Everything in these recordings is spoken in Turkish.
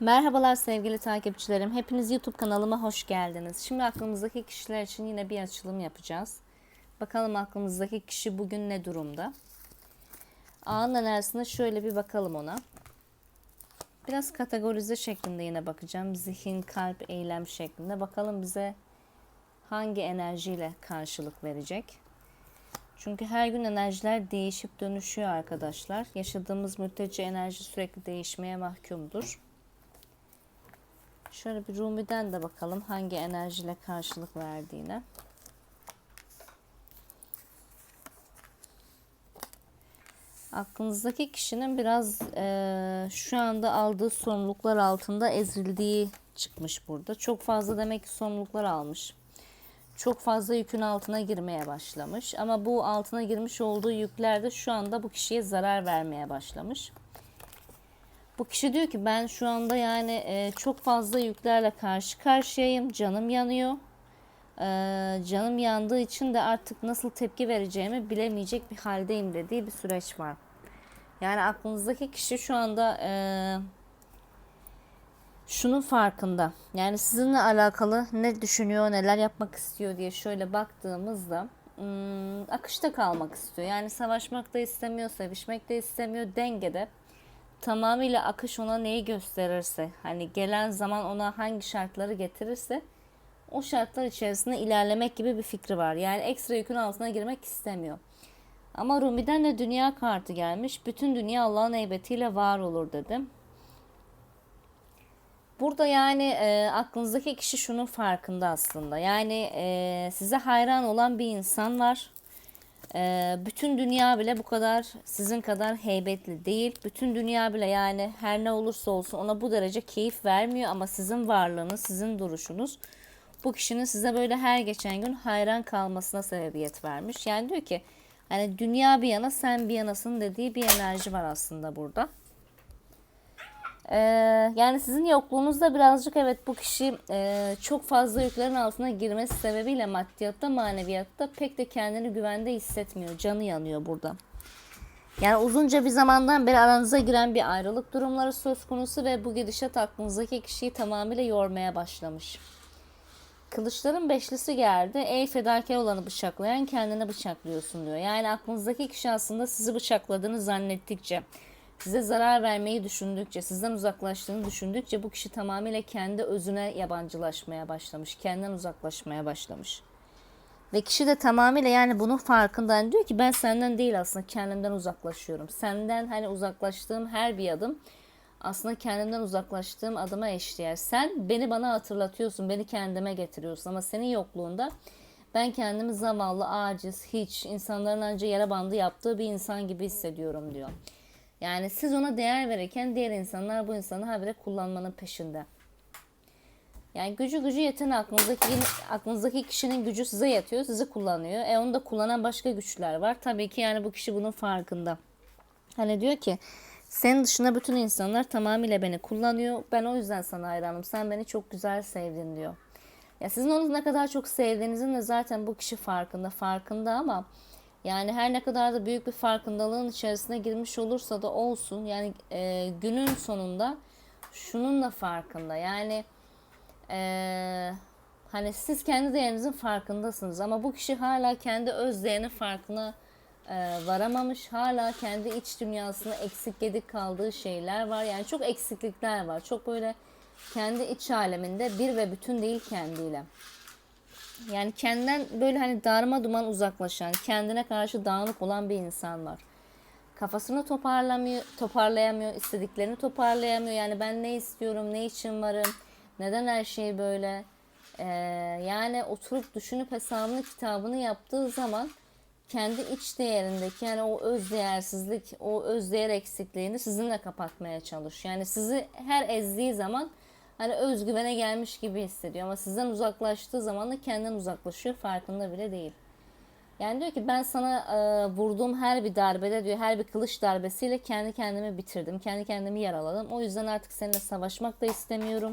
Merhabalar sevgili takipçilerim. Hepiniz YouTube kanalıma hoş geldiniz. Şimdi aklımızdaki kişiler için yine bir açılım yapacağız. Bakalım aklımızdaki kişi bugün ne durumda? Ağın enerjisine şöyle bir bakalım ona. Biraz kategorize şeklinde yine bakacağım. Zihin, kalp, eylem şeklinde. Bakalım bize hangi enerjiyle karşılık verecek. Çünkü her gün enerjiler değişip dönüşüyor arkadaşlar. Yaşadığımız müddetçe enerji sürekli değişmeye mahkumdur. Şöyle bir Rumi'den de bakalım hangi enerjiyle karşılık verdiğine. Aklınızdaki kişinin biraz eee, şu anda aldığı sorumluluklar altında ezildiği çıkmış burada. Çok fazla demek ki sorumluluklar almış. Çok fazla yükün altına girmeye başlamış. Ama bu altına girmiş olduğu yükler de şu anda bu kişiye zarar vermeye başlamış. Bu kişi diyor ki ben şu anda yani e, çok fazla yüklerle karşı karşıyayım. Canım yanıyor. E, canım yandığı için de artık nasıl tepki vereceğimi bilemeyecek bir haldeyim dediği bir süreç var. Yani aklınızdaki kişi şu anda e, şunun farkında. Yani sizinle alakalı ne düşünüyor, neler yapmak istiyor diye şöyle baktığımızda hmm, akışta kalmak istiyor. Yani savaşmak da istemiyor, sevişmek de istemiyor, dengede tamamıyla akış ona neyi gösterirse, hani gelen zaman ona hangi şartları getirirse o şartlar içerisinde ilerlemek gibi bir fikri var. Yani ekstra yükün altına girmek istemiyor. Ama Rumi'den de dünya kartı gelmiş. Bütün dünya Allah'ın heybetiyle var olur dedim. Burada yani e, aklınızdaki kişi şunun farkında aslında. Yani e, size hayran olan bir insan var. E, bütün dünya bile bu kadar sizin kadar heybetli değil. Bütün dünya bile yani her ne olursa olsun ona bu derece keyif vermiyor ama sizin varlığınız, sizin duruşunuz bu kişinin size böyle her geçen gün hayran kalmasına sebebiyet vermiş. Yani diyor ki hani dünya bir yana sen bir yanasın dediği bir enerji var aslında burada. Ee, yani sizin yokluğunuzda birazcık evet bu kişi e, çok fazla yüklerin altına girmesi sebebiyle maddiyatta maneviyatta pek de kendini güvende hissetmiyor. Canı yanıyor burada. Yani uzunca bir zamandan beri aranıza giren bir ayrılık durumları söz konusu ve bu gidişat aklınızdaki kişiyi tamamıyla yormaya başlamış. Kılıçların beşlisi geldi. Ey fedakar olanı bıçaklayan kendine bıçaklıyorsun diyor. Yani aklınızdaki kişi aslında sizi bıçakladığını zannettikçe, size zarar vermeyi düşündükçe, sizden uzaklaştığını düşündükçe bu kişi tamamıyla kendi özüne yabancılaşmaya başlamış. Kendinden uzaklaşmaya başlamış. Ve kişi de tamamıyla yani bunun farkında. Yani diyor ki ben senden değil aslında kendimden uzaklaşıyorum. Senden hani uzaklaştığım her bir adım aslında kendimden uzaklaştığım adıma eşdeğer. Sen beni bana hatırlatıyorsun, beni kendime getiriyorsun ama senin yokluğunda ben kendimi zavallı, aciz, hiç, insanların anca yere bandı yaptığı bir insan gibi hissediyorum diyor. Yani siz ona değer verirken diğer insanlar bu insanı habire kullanmanın peşinde. Yani gücü gücü yeten aklınızdaki aklınızdaki kişinin gücü size yatıyor, sizi kullanıyor. E onu da kullanan başka güçler var. Tabii ki yani bu kişi bunun farkında. Hani diyor ki senin dışında bütün insanlar tamamıyla beni kullanıyor. Ben o yüzden sana hayranım. Sen beni çok güzel sevdin diyor. Ya sizin onu ne kadar çok sevdiğinizin de zaten bu kişi farkında. Farkında ama yani her ne kadar da büyük bir farkındalığın içerisine girmiş olursa da olsun. Yani e, günün sonunda şunun da farkında. Yani e, hani siz kendi değerinizin farkındasınız ama bu kişi hala kendi öz değerinin farkına e, varamamış. Hala kendi iç dünyasında eksik gedik kaldığı şeyler var. Yani çok eksiklikler var. Çok böyle kendi iç aleminde bir ve bütün değil kendiyle. Yani kendinden böyle hani darma duman uzaklaşan, kendine karşı dağınık olan bir insan var. Kafasını toparlamıyor, toparlayamıyor, istediklerini toparlayamıyor. Yani ben ne istiyorum, ne için varım, neden her şey böyle. Ee, yani oturup düşünüp hesabını, kitabını yaptığı zaman kendi iç değerindeki yani o öz değersizlik, o öz değer eksikliğini sizinle kapatmaya çalışıyor. Yani sizi her ezdiği zaman hani özgüvene gelmiş gibi hissediyor ama sizden uzaklaştığı zaman da kendinden uzaklaşıyor farkında bile değil. Yani diyor ki ben sana e, vurduğum her bir darbede diyor her bir kılıç darbesiyle kendi kendimi bitirdim. Kendi kendimi yaraladım. O yüzden artık seninle savaşmak da istemiyorum.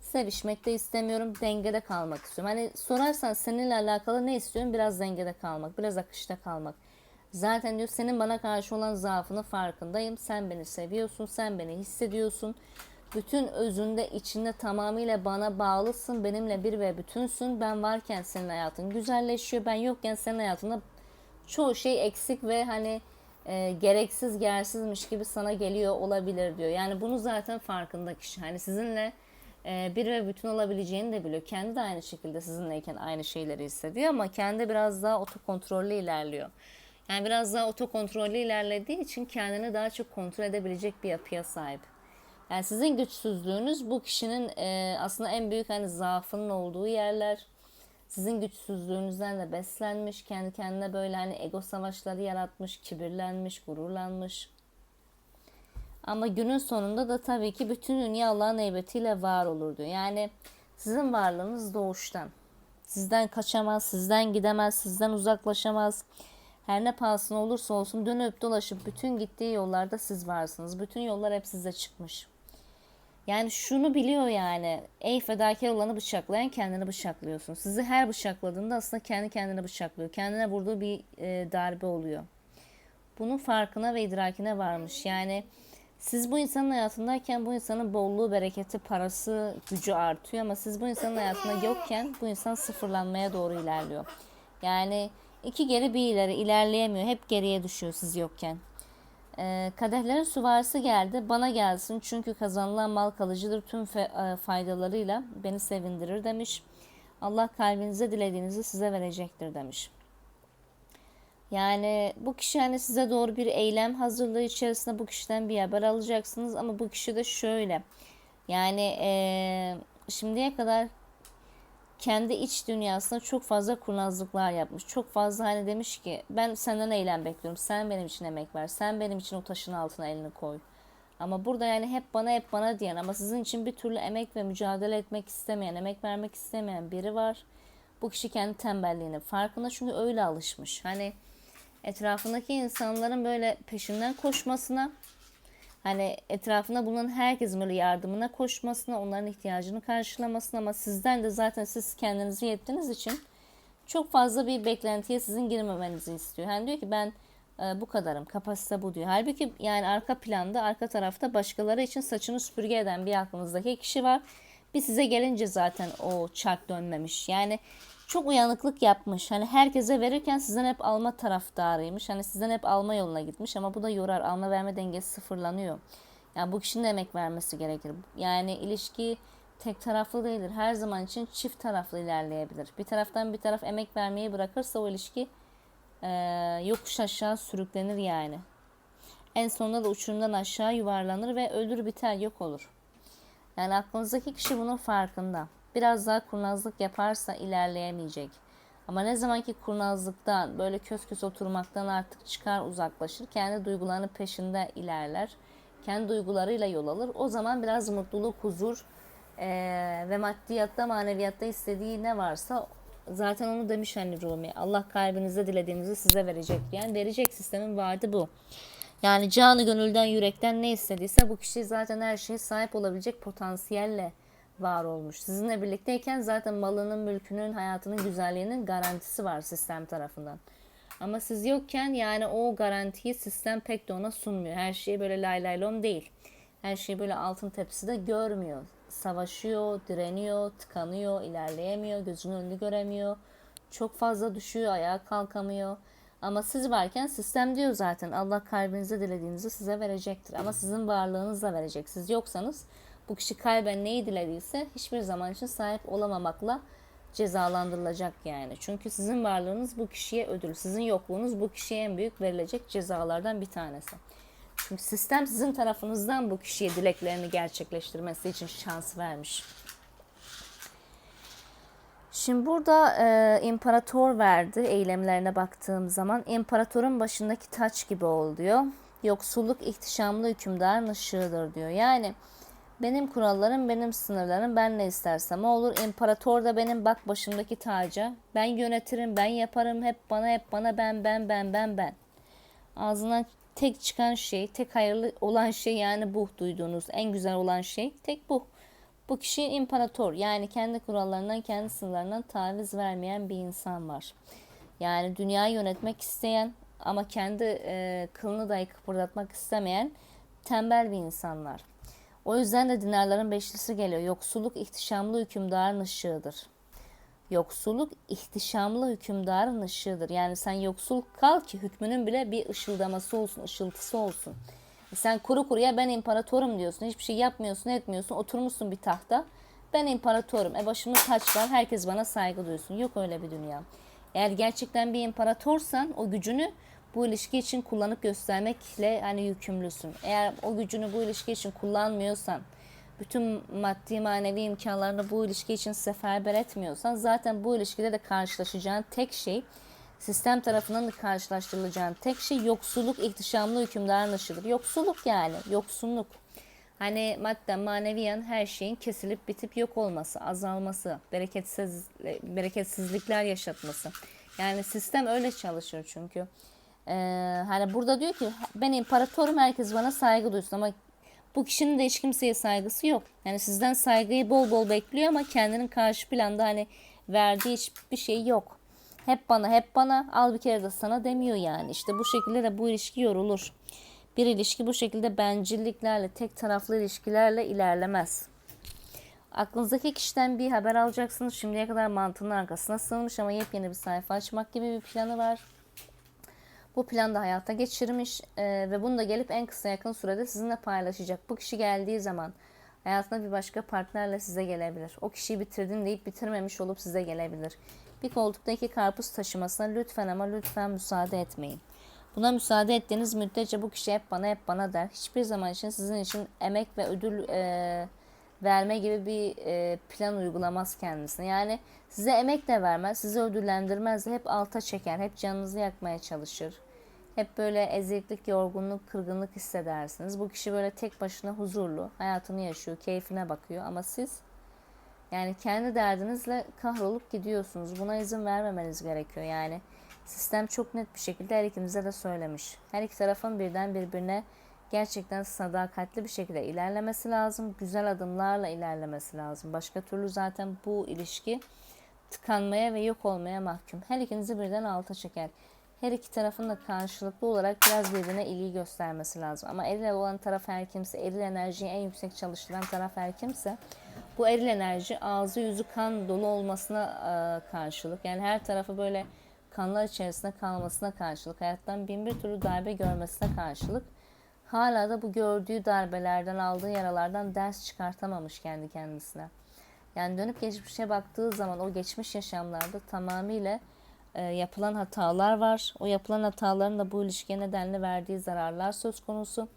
Sevişmek de istemiyorum. Dengede kalmak istiyorum. Hani sorarsan seninle alakalı ne istiyorum? Biraz dengede kalmak. Biraz akışta kalmak. Zaten diyor senin bana karşı olan zaafını farkındayım. Sen beni seviyorsun. Sen beni hissediyorsun. Bütün özünde içinde tamamıyla bana bağlısın. Benimle bir ve bütünsün. Ben varken senin hayatın güzelleşiyor. Ben yokken senin hayatında çoğu şey eksik ve hani e, gereksiz gersizmiş gibi sana geliyor olabilir diyor. Yani bunu zaten farkında kişi. Hani sizinle e, bir ve bütün olabileceğini de biliyor. Kendi de aynı şekilde sizinleyken aynı şeyleri hissediyor ama kendi biraz daha otokontrollü ilerliyor. Yani biraz daha otokontrollü ilerlediği için kendini daha çok kontrol edebilecek bir yapıya sahip. Yani sizin güçsüzlüğünüz bu kişinin e, aslında en büyük hani zaafının olduğu yerler. Sizin güçsüzlüğünüzden de beslenmiş, kendi kendine böyle hani ego savaşları yaratmış, kibirlenmiş, gururlanmış. Ama günün sonunda da tabii ki bütün dünya Allah'ın heybetiyle var olur diyor. Yani sizin varlığınız doğuştan. Sizden kaçamaz, sizden gidemez, sizden uzaklaşamaz. Her ne pahasına olursa olsun dönüp dolaşıp bütün gittiği yollarda siz varsınız. Bütün yollar hep size çıkmış. Yani şunu biliyor yani. Ey fedakar olanı bıçaklayan kendini bıçaklıyorsun. Sizi her bıçakladığında aslında kendi kendine bıçaklıyor. Kendine vurduğu bir e, darbe oluyor. Bunun farkına ve idrakine varmış. Yani siz bu insanın hayatındayken bu insanın bolluğu, bereketi, parası, gücü artıyor ama siz bu insanın hayatında yokken bu insan sıfırlanmaya doğru ilerliyor. Yani iki geri bir ileri ilerleyemiyor. Hep geriye düşüyor siz yokken. E, kadehlerin süvarisi geldi. Bana gelsin çünkü kazanılan mal kalıcıdır. Tüm fe- e, faydalarıyla beni sevindirir demiş. Allah kalbinize dilediğinizi size verecektir demiş. Yani bu kişi hani size doğru bir eylem hazırlığı içerisinde bu kişiden bir haber alacaksınız ama bu kişi de şöyle. Yani e, şimdiye kadar kendi iç dünyasında çok fazla kurnazlıklar yapmış. Çok fazla hani demiş ki ben senden eylem bekliyorum. Sen benim için emek ver. Sen benim için o taşın altına elini koy. Ama burada yani hep bana hep bana diyen ama sizin için bir türlü emek ve mücadele etmek istemeyen, emek vermek istemeyen biri var. Bu kişi kendi tembelliğinin farkında çünkü öyle alışmış. Hani etrafındaki insanların böyle peşinden koşmasına Hani etrafında bulunan herkesin böyle yardımına koşmasına, onların ihtiyacını karşılamasına ama sizden de zaten siz kendinizi yettiğiniz için çok fazla bir beklentiye sizin girmemenizi istiyor. Hani diyor ki ben e, bu kadarım, kapasite bu diyor. Halbuki yani arka planda, arka tarafta başkaları için saçını süpürge eden bir aklınızdaki kişi var. Bir size gelince zaten o çark dönmemiş. Yani çok uyanıklık yapmış. Hani herkese verirken sizden hep alma taraftarıymış. Hani sizden hep alma yoluna gitmiş ama bu da yorar. Alma verme dengesi sıfırlanıyor. Yani bu kişinin de emek vermesi gerekir. Yani ilişki tek taraflı değildir. Her zaman için çift taraflı ilerleyebilir. Bir taraftan bir taraf emek vermeyi bırakırsa o ilişki e, yokuş aşağı sürüklenir yani. En sonunda da uçurumdan aşağı yuvarlanır ve ölür biter yok olur. Yani aklınızdaki kişi bunun farkında biraz daha kurnazlık yaparsa ilerleyemeyecek. Ama ne zamanki kurnazlıktan böyle kös kös oturmaktan artık çıkar uzaklaşır. Kendi duygularının peşinde ilerler. Kendi duygularıyla yol alır. O zaman biraz mutluluk, huzur e, ve maddiyatta maneviyatta istediği ne varsa zaten onu demiş hani Rumi. Allah kalbinizde dilediğinizi size verecek. Yani verecek sistemin vardı bu. Yani canı gönülden yürekten ne istediyse bu kişi zaten her şeye sahip olabilecek potansiyelle var olmuş. Sizinle birlikteyken zaten malının, mülkünün, hayatının güzelliğinin garantisi var sistem tarafından. Ama siz yokken yani o garantiyi sistem pek de ona sunmuyor. Her şeyi böyle lay lay lom değil. Her şeyi böyle altın tepside görmüyor. Savaşıyor, direniyor, tıkanıyor, ilerleyemiyor, gözünün önünü göremiyor. Çok fazla düşüyor, ayağa kalkamıyor. Ama siz varken sistem diyor zaten Allah kalbinize dilediğinizi size verecektir. Ama sizin varlığınızla verecek. Siz yoksanız bu kişi kalben neyi dilediyse hiçbir zaman için sahip olamamakla cezalandırılacak yani. Çünkü sizin varlığınız bu kişiye ödül, sizin yokluğunuz bu kişiye en büyük verilecek cezalardan bir tanesi. Çünkü sistem sizin tarafınızdan bu kişiye dileklerini gerçekleştirmesi için şans vermiş. Şimdi burada e, imparator verdi eylemlerine baktığım zaman. imparatorun başındaki taç gibi ol diyor. Yoksulluk ihtişamlı hükümdarın ışığıdır diyor. Yani benim kurallarım, benim sınırlarım, ben ne istersem olur. İmparator da benim bak başımdaki taca. Ben yönetirim, ben yaparım, hep bana, hep bana, ben, ben, ben, ben, ben. Ağzından tek çıkan şey, tek hayırlı olan şey yani bu duyduğunuz en güzel olan şey tek bu. Bu kişi imparator yani kendi kurallarından, kendi sınırlarından taviz vermeyen bir insan var. Yani dünyayı yönetmek isteyen ama kendi e, kılını dahi kıpırdatmak istemeyen tembel bir insan var. O yüzden de dinarların beşlisi geliyor. Yoksulluk ihtişamlı hükümdarın ışığıdır. Yoksulluk ihtişamlı hükümdarın ışığıdır. Yani sen yoksul kal ki hükmünün bile bir ışıldaması olsun, ışıltısı olsun. E sen kuru kuruya ben imparatorum diyorsun. Hiçbir şey yapmıyorsun, etmiyorsun. Oturmuşsun bir tahta. Ben imparatorum. E başımda taç var. Herkes bana saygı duysun. Yok öyle bir dünya. Eğer gerçekten bir imparatorsan o gücünü bu ilişki için kullanıp göstermekle hani yükümlüsün. Eğer o gücünü bu ilişki için kullanmıyorsan, bütün maddi manevi imkanlarını bu ilişki için seferber etmiyorsan zaten bu ilişkide de karşılaşacağın tek şey sistem tarafından da karşılaştırılacağın tek şey yoksulluk ihtişamlı hükümdarın ışıdır. Yoksulluk yani yoksunluk. Hani madden maneviyen her şeyin kesilip bitip yok olması, azalması, bereketsiz, bereketsizlikler yaşatması. Yani sistem öyle çalışır çünkü. Ee, hani burada diyor ki ben imparatorum herkes bana saygı duysun ama bu kişinin de hiç kimseye saygısı yok. Yani sizden saygıyı bol bol bekliyor ama kendinin karşı planda hani verdiği hiçbir şey yok. Hep bana hep bana al bir kere de sana demiyor yani. İşte bu şekilde de bu ilişki yorulur. Bir ilişki bu şekilde bencilliklerle, tek taraflı ilişkilerle ilerlemez. Aklınızdaki kişiden bir haber alacaksınız. Şimdiye kadar mantığının arkasına sığınmış ama yepyeni bir sayfa açmak gibi bir planı var. Bu planı da hayata geçirmiş e, ve bunu da gelip en kısa yakın sürede sizinle paylaşacak. Bu kişi geldiği zaman hayatına bir başka partnerle size gelebilir. O kişiyi bitirdim deyip bitirmemiş olup size gelebilir. Bir koltukta iki karpuz taşımasına lütfen ama lütfen müsaade etmeyin. Buna müsaade ettiğiniz müddetçe bu kişi hep bana hep bana der. Hiçbir zaman için sizin için emek ve ödül e, verme gibi bir e, plan uygulamaz kendisine. Yani size emek de vermez, sizi ödüllendirmez hep alta çeker, hep canınızı yakmaya çalışır. Hep böyle eziklik, yorgunluk, kırgınlık hissedersiniz. Bu kişi böyle tek başına huzurlu, hayatını yaşıyor, keyfine bakıyor ama siz yani kendi derdinizle kahrolup gidiyorsunuz. Buna izin vermemeniz gerekiyor. Yani sistem çok net bir şekilde her ikinize de söylemiş. Her iki tarafın birden birbirine gerçekten sadakatli bir şekilde ilerlemesi lazım. Güzel adımlarla ilerlemesi lazım. Başka türlü zaten bu ilişki tıkanmaya ve yok olmaya mahkum. Her ikinizi birden alta çeker. Her iki tarafın da karşılıklı olarak biraz birbirine ilgi göstermesi lazım. Ama eril olan taraf her kimse, eril enerjiyi en yüksek çalıştıran taraf her kimse bu eril enerji ağzı yüzü kan dolu olmasına e, karşılık. Yani her tarafı böyle kanlar içerisinde kalmasına karşılık, hayattan bin bir türlü darbe görmesine karşılık hala da bu gördüğü darbelerden, aldığı yaralardan ders çıkartamamış kendi kendisine. Yani dönüp geçmişe baktığı zaman o geçmiş yaşamlarda tamamıyla e, yapılan hatalar var. O yapılan hataların da bu ilişkiye nedenle verdiği zararlar söz konusu.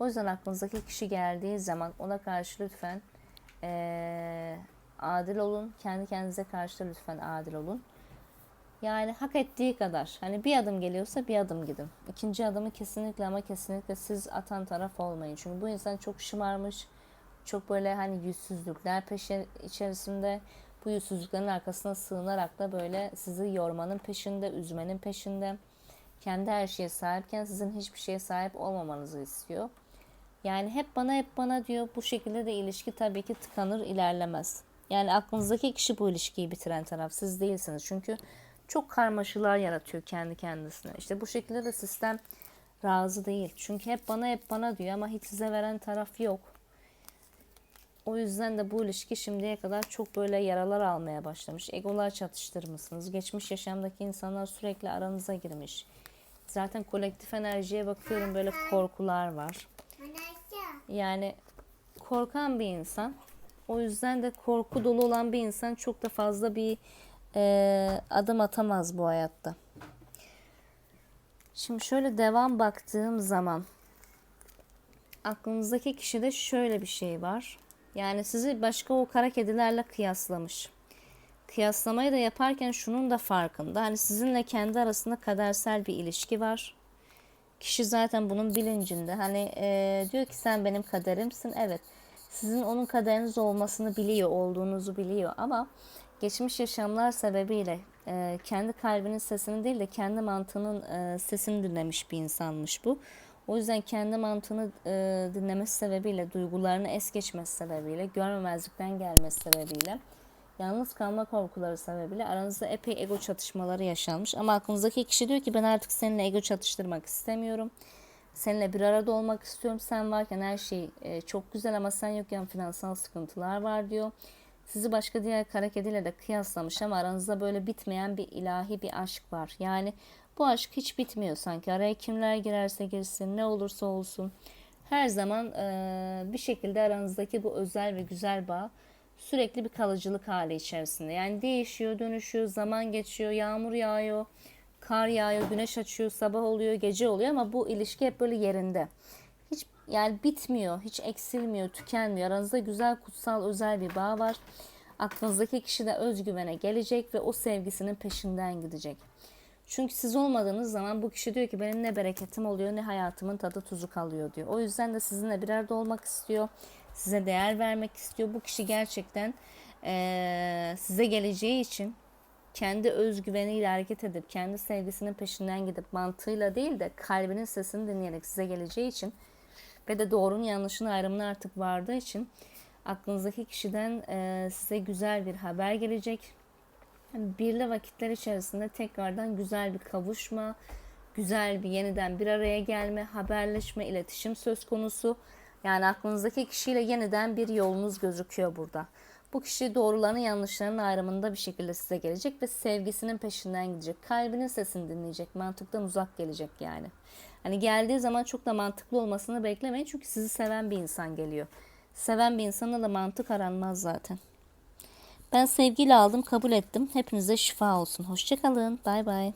O yüzden aklınızdaki kişi geldiği zaman ona karşı lütfen e, adil olun. Kendi kendinize karşı da lütfen adil olun. Yani hak ettiği kadar. Hani bir adım geliyorsa bir adım gidin. İkinci adımı kesinlikle ama kesinlikle siz atan taraf olmayın. Çünkü bu insan çok şımarmış. Çok böyle hani yüzsüzlükler peşi içerisinde bu yüzsüzlüklerin arkasına sığınarak da böyle sizi yormanın peşinde, üzmenin peşinde. Kendi her şeye sahipken sizin hiçbir şeye sahip olmamanızı istiyor. Yani hep bana hep bana diyor. Bu şekilde de ilişki tabii ki tıkanır, ilerlemez. Yani aklınızdaki kişi bu ilişkiyi bitiren taraf siz değilsiniz. Çünkü çok karmaşalar yaratıyor kendi kendisine. İşte bu şekilde de sistem razı değil. Çünkü hep bana hep bana diyor ama hiç size veren taraf yok. O yüzden de bu ilişki şimdiye kadar çok böyle yaralar almaya başlamış. Egolar çatıştırmışsınız. Geçmiş yaşamdaki insanlar sürekli aranıza girmiş. Zaten kolektif enerjiye bakıyorum böyle korkular var. Yani korkan bir insan. O yüzden de korku dolu olan bir insan çok da fazla bir e, adım atamaz bu hayatta. Şimdi şöyle devam baktığım zaman aklınızdaki kişide şöyle bir şey var. Yani sizi başka o kara kedilerle kıyaslamış. Kıyaslamayı da yaparken şunun da farkında. Hani sizinle kendi arasında kadersel bir ilişki var. Kişi zaten bunun bilincinde. Hani e, diyor ki sen benim kaderimsin. Evet. Sizin onun kaderiniz olmasını biliyor, olduğunuzu biliyor ama geçmiş yaşamlar sebebiyle e, kendi kalbinin sesini değil de kendi mantığının e, sesini dinlemiş bir insanmış bu. O yüzden kendi mantığını e, dinlemesi sebebiyle, duygularını es geçmesi sebebiyle, görmemezlikten gelmesi sebebiyle, yalnız kalma korkuları sebebiyle aranızda epey ego çatışmaları yaşanmış. Ama aklınızdaki kişi diyor ki ben artık seninle ego çatıştırmak istemiyorum. Seninle bir arada olmak istiyorum. Sen varken her şey e, çok güzel ama sen yokken finansal sıkıntılar var diyor. Sizi başka diğer kara kediyle de kıyaslamış ama aranızda böyle bitmeyen bir ilahi bir aşk var. Yani bu aşk hiç bitmiyor sanki. Araya kimler girerse girsin, ne olursa olsun. Her zaman e, bir şekilde aranızdaki bu özel ve güzel bağ sürekli bir kalıcılık hali içerisinde. Yani değişiyor, dönüşüyor, zaman geçiyor, yağmur yağıyor, kar yağıyor, güneş açıyor, sabah oluyor, gece oluyor ama bu ilişki hep böyle yerinde. Hiç yani bitmiyor, hiç eksilmiyor, tükenmiyor. Aranızda güzel, kutsal, özel bir bağ var. Aklınızdaki kişi de özgüvene gelecek ve o sevgisinin peşinden gidecek. Çünkü siz olmadığınız zaman bu kişi diyor ki benim ne bereketim oluyor ne hayatımın tadı tuzu kalıyor diyor. O yüzden de sizinle bir arada olmak istiyor. Size değer vermek istiyor. Bu kişi gerçekten eee, size geleceği için kendi özgüveniyle hareket edip kendi sevgisinin peşinden gidip mantığıyla değil de kalbinin sesini dinleyerek size geleceği için ve de doğrunun yanlışın ayrımına artık vardığı için aklınızdaki kişiden eee, size güzel bir haber gelecek birli vakitler içerisinde tekrardan güzel bir kavuşma, güzel bir yeniden bir araya gelme, haberleşme, iletişim söz konusu. Yani aklınızdaki kişiyle yeniden bir yolunuz gözüküyor burada. Bu kişi doğruların yanlışların ayrımında bir şekilde size gelecek ve sevgisinin peşinden gidecek. Kalbinin sesini dinleyecek. Mantıktan uzak gelecek yani. Hani geldiği zaman çok da mantıklı olmasını beklemeyin. Çünkü sizi seven bir insan geliyor. Seven bir insana da mantık aranmaz zaten. Ben sevgiyle aldım, kabul ettim. Hepinize şifa olsun. Hoşçakalın. Bay bay.